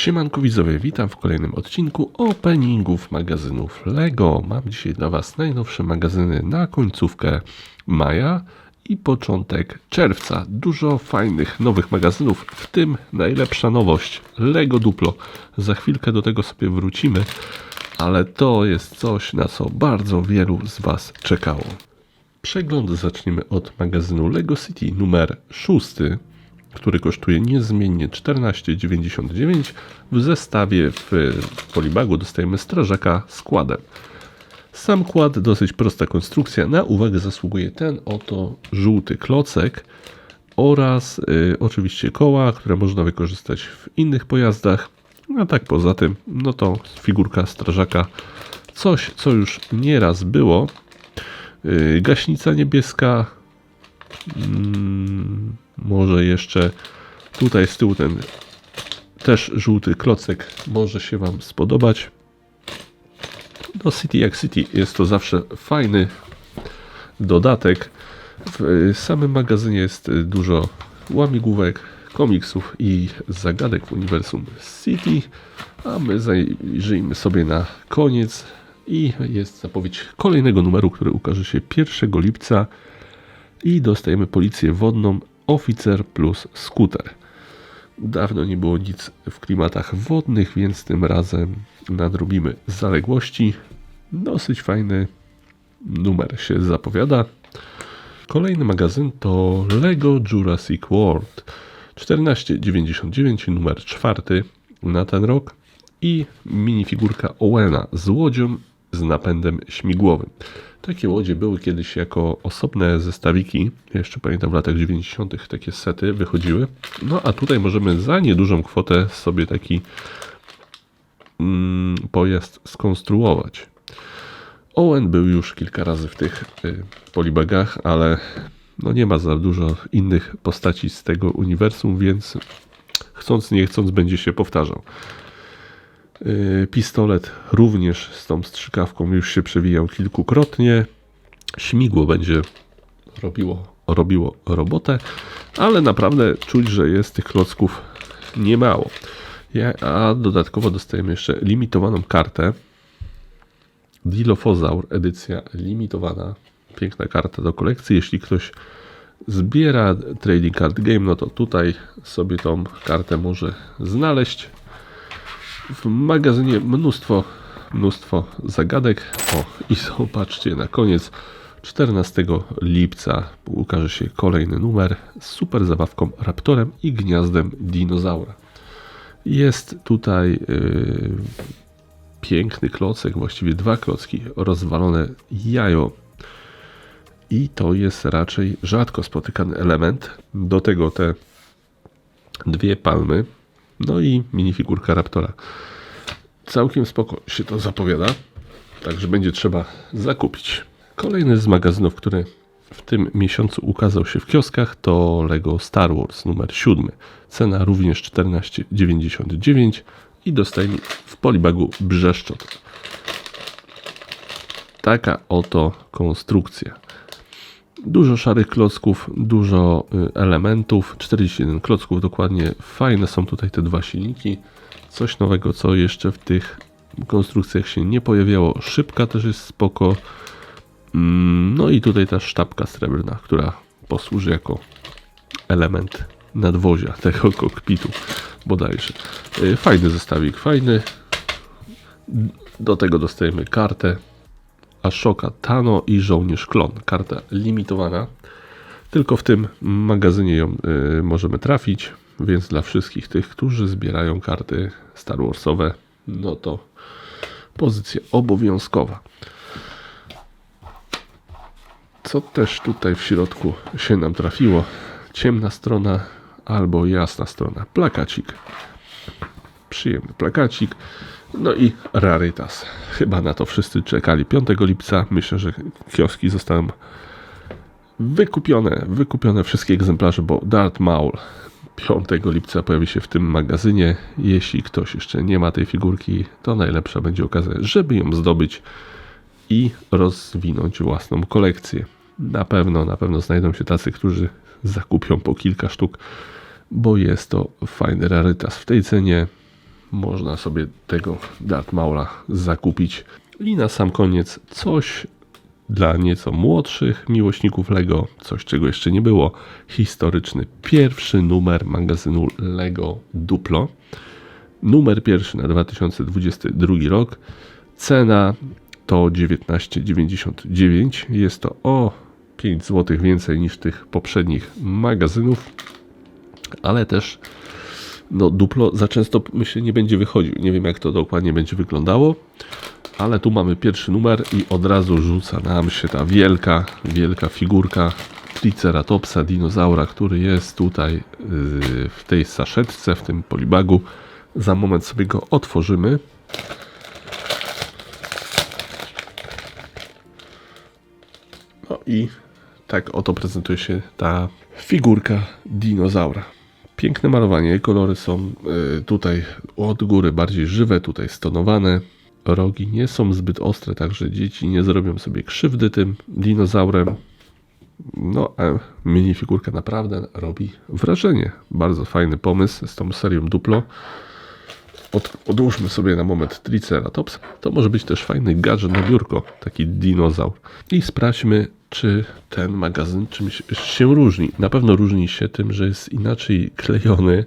Siemanko widzowie, witam w kolejnym odcinku openingów magazynów LEGO. Mam dzisiaj dla Was najnowsze magazyny na końcówkę maja i początek czerwca. Dużo fajnych nowych magazynów, w tym najlepsza nowość LEGO Duplo. Za chwilkę do tego sobie wrócimy, ale to jest coś, na co bardzo wielu z Was czekało. Przegląd zaczniemy od magazynu LEGO City numer 6 który kosztuje niezmiennie 14,99. W zestawie w polibagu dostajemy strażaka z kładem. Sam kład dosyć prosta konstrukcja. Na uwagę zasługuje ten oto żółty klocek oraz y, oczywiście koła, które można wykorzystać w innych pojazdach. A tak poza tym, no to figurka strażaka, coś co już nieraz było. Y, gaśnica niebieska, Mm, może jeszcze tutaj z tyłu ten też żółty klocek może się Wam spodobać. Do City jak City jest to zawsze fajny dodatek. W samym magazynie jest dużo łamigłówek, komiksów i zagadek uniwersum City, a my zajrzyjmy sobie na koniec i jest zapowiedź kolejnego numeru, który ukaże się 1 lipca i dostajemy policję wodną, oficer plus skuter. Dawno nie było nic w klimatach wodnych, więc tym razem nadrobimy zaległości. Dosyć fajny numer się zapowiada. Kolejny magazyn to Lego Jurassic World 1499, numer czwarty na ten rok i minifigurka Owena z łodzią z napędem śmigłowym. Takie łodzie były kiedyś jako osobne zestawiki. Jeszcze pamiętam w latach 90. takie sety wychodziły. No a tutaj możemy za niedużą kwotę sobie taki mm, pojazd skonstruować. Owen był już kilka razy w tych y, polibagach, ale no nie ma za dużo innych postaci z tego uniwersum, więc chcąc nie chcąc będzie się powtarzał. Y, pistolet również z tą strzykawką już się przewijał kilkukrotnie. Śmigło będzie robiło, robiło robotę, ale naprawdę czuć, że jest tych klocków niemało. A dodatkowo dostajemy jeszcze limitowaną kartę. Dilophosaur, edycja limitowana. Piękna karta do kolekcji. Jeśli ktoś zbiera trading card game, no to tutaj sobie tą kartę może znaleźć w magazynie mnóstwo, mnóstwo zagadek. O, i zobaczcie, na koniec 14 lipca ukaże się kolejny numer z super zabawką Raptorem i gniazdem dinozaura. Jest tutaj yy, piękny klocek, właściwie dwa klocki, rozwalone jajo. I to jest raczej rzadko spotykany element. Do tego te dwie palmy no i minifigurka Raptora. Całkiem spoko się to zapowiada. Także będzie trzeba zakupić. Kolejny z magazynów, który w tym miesiącu ukazał się w kioskach to Lego Star Wars numer 7. Cena również 14,99 i dostajemy w polibagu brzeszczot. Taka oto konstrukcja. Dużo szarych klocków, dużo y, elementów, 41 klocków dokładnie. Fajne są tutaj te dwa silniki. Coś nowego, co jeszcze w tych konstrukcjach się nie pojawiało. Szybka też jest spoko. Mm, no i tutaj ta sztabka srebrna, która posłuży jako element nadwozia tego kokpitu bodajże. Y, fajny zestawik, fajny. Do tego dostajemy kartę Ashoka Tano i Żołnierz Klon. Karta limitowana. Tylko w tym magazynie ją y, możemy trafić, więc dla wszystkich tych, którzy zbierają karty Star Warsowe, no to pozycja obowiązkowa. Co też tutaj w środku się nam trafiło? Ciemna strona albo jasna strona. Plakacik. Przyjemny plakacik. No i rarytas. Chyba na to wszyscy czekali. 5 lipca myślę, że kioski zostaną wykupione. Wykupione wszystkie egzemplarze, bo Darth Maul 5 lipca pojawi się w tym magazynie. Jeśli ktoś jeszcze nie ma tej figurki, to najlepsza będzie okazja, żeby ją zdobyć i rozwinąć własną kolekcję. Na pewno, na pewno znajdą się tacy, którzy zakupią po kilka sztuk, bo jest to fajny rarytas w tej cenie można sobie tego Darth Maula zakupić. I na sam koniec coś dla nieco młodszych miłośników Lego, coś czego jeszcze nie było, historyczny pierwszy numer magazynu Lego Duplo. Numer pierwszy na 2022 rok. Cena to 19,99. Jest to o 5 zł więcej niż tych poprzednich magazynów, ale też no, Duplo za często myślę nie będzie wychodził. Nie wiem jak to dokładnie będzie wyglądało, ale tu mamy pierwszy numer i od razu rzuca nam się ta wielka, wielka figurka Triceratopsa, dinozaura, który jest tutaj yy, w tej saszetce, w tym polibagu. Za moment sobie go otworzymy. No i tak oto prezentuje się ta figurka dinozaura. Piękne malowanie, kolory są y, tutaj od góry bardziej żywe, tutaj stonowane. Rogi nie są zbyt ostre, także dzieci nie zrobią sobie krzywdy tym dinozaurem. No, a minifigurka naprawdę robi wrażenie. Bardzo fajny pomysł z tą serią Duplo. Od, odłóżmy sobie na moment Triceratops. To może być też fajny gadżet na biurko, taki dinozaur. I sprawdźmy, czy ten magazyn czymś się różni. Na pewno różni się tym, że jest inaczej klejony.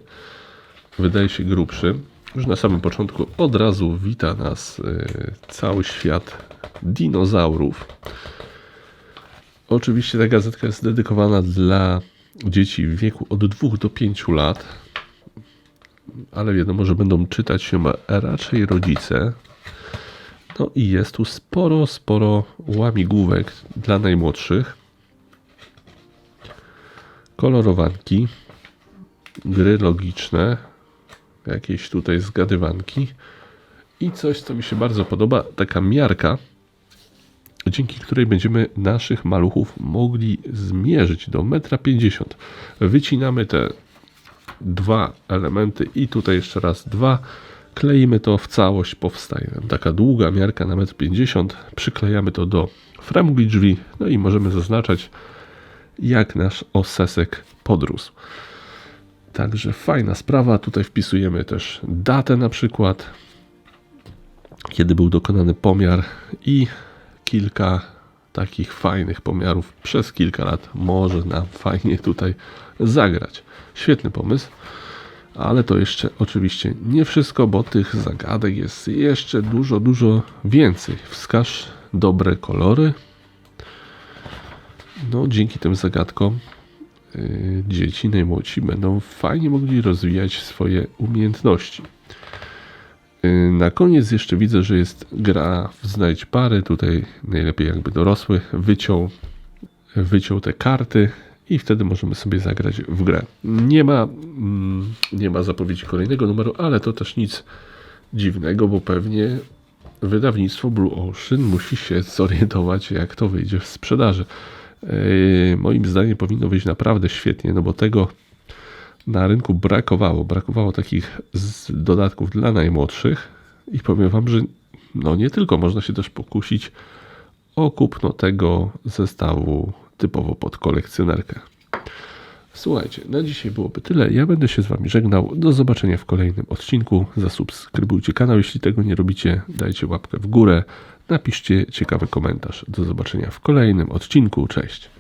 Wydaje się grubszy. Już na samym początku od razu wita nas y, cały świat dinozaurów. Oczywiście ta gazetka jest dedykowana dla dzieci w wieku od 2 do 5 lat ale wiadomo, że będą czytać się raczej rodzice. No i jest tu sporo, sporo łamigłówek dla najmłodszych. Kolorowanki, gry logiczne, jakieś tutaj zgadywanki i coś, co mi się bardzo podoba, taka miarka, dzięki której będziemy naszych maluchów mogli zmierzyć do 1,50 m. Wycinamy te dwa elementy i tutaj jeszcze raz dwa. Kleimy to w całość, powstaje nam taka długa miarka na 1,50 m. Przyklejamy to do framugli drzwi, no i możemy zaznaczać jak nasz osesek podrósł. Także fajna sprawa. Tutaj wpisujemy też datę na przykład, kiedy był dokonany pomiar i kilka takich fajnych pomiarów przez kilka lat może nam fajnie tutaj zagrać. Świetny pomysł, ale to jeszcze oczywiście nie wszystko, bo tych zagadek jest jeszcze dużo, dużo więcej. Wskaż dobre kolory. No, dzięki tym zagadkom yy, dzieci najmłodsi będą fajnie mogli rozwijać swoje umiejętności. Yy, Na koniec jeszcze widzę, że jest gra w znajdź pary. Tutaj najlepiej jakby dorosły wyciął, wyciął te karty i wtedy możemy sobie zagrać w grę. Nie ma, mm, nie ma zapowiedzi kolejnego numeru, ale to też nic dziwnego, bo pewnie wydawnictwo Blue Ocean musi się zorientować, jak to wyjdzie w sprzedaży. Yy, moim zdaniem powinno wyjść naprawdę świetnie, no bo tego na rynku brakowało. Brakowało takich dodatków dla najmłodszych i powiem Wam, że no nie tylko, można się też pokusić o kupno tego zestawu typowo pod kolekcjonerkę. Słuchajcie, na dzisiaj byłoby tyle. Ja będę się z Wami żegnał. Do zobaczenia w kolejnym odcinku. Zasubskrybujcie kanał, jeśli tego nie robicie. Dajcie łapkę w górę. Napiszcie ciekawy komentarz. Do zobaczenia w kolejnym odcinku. Cześć.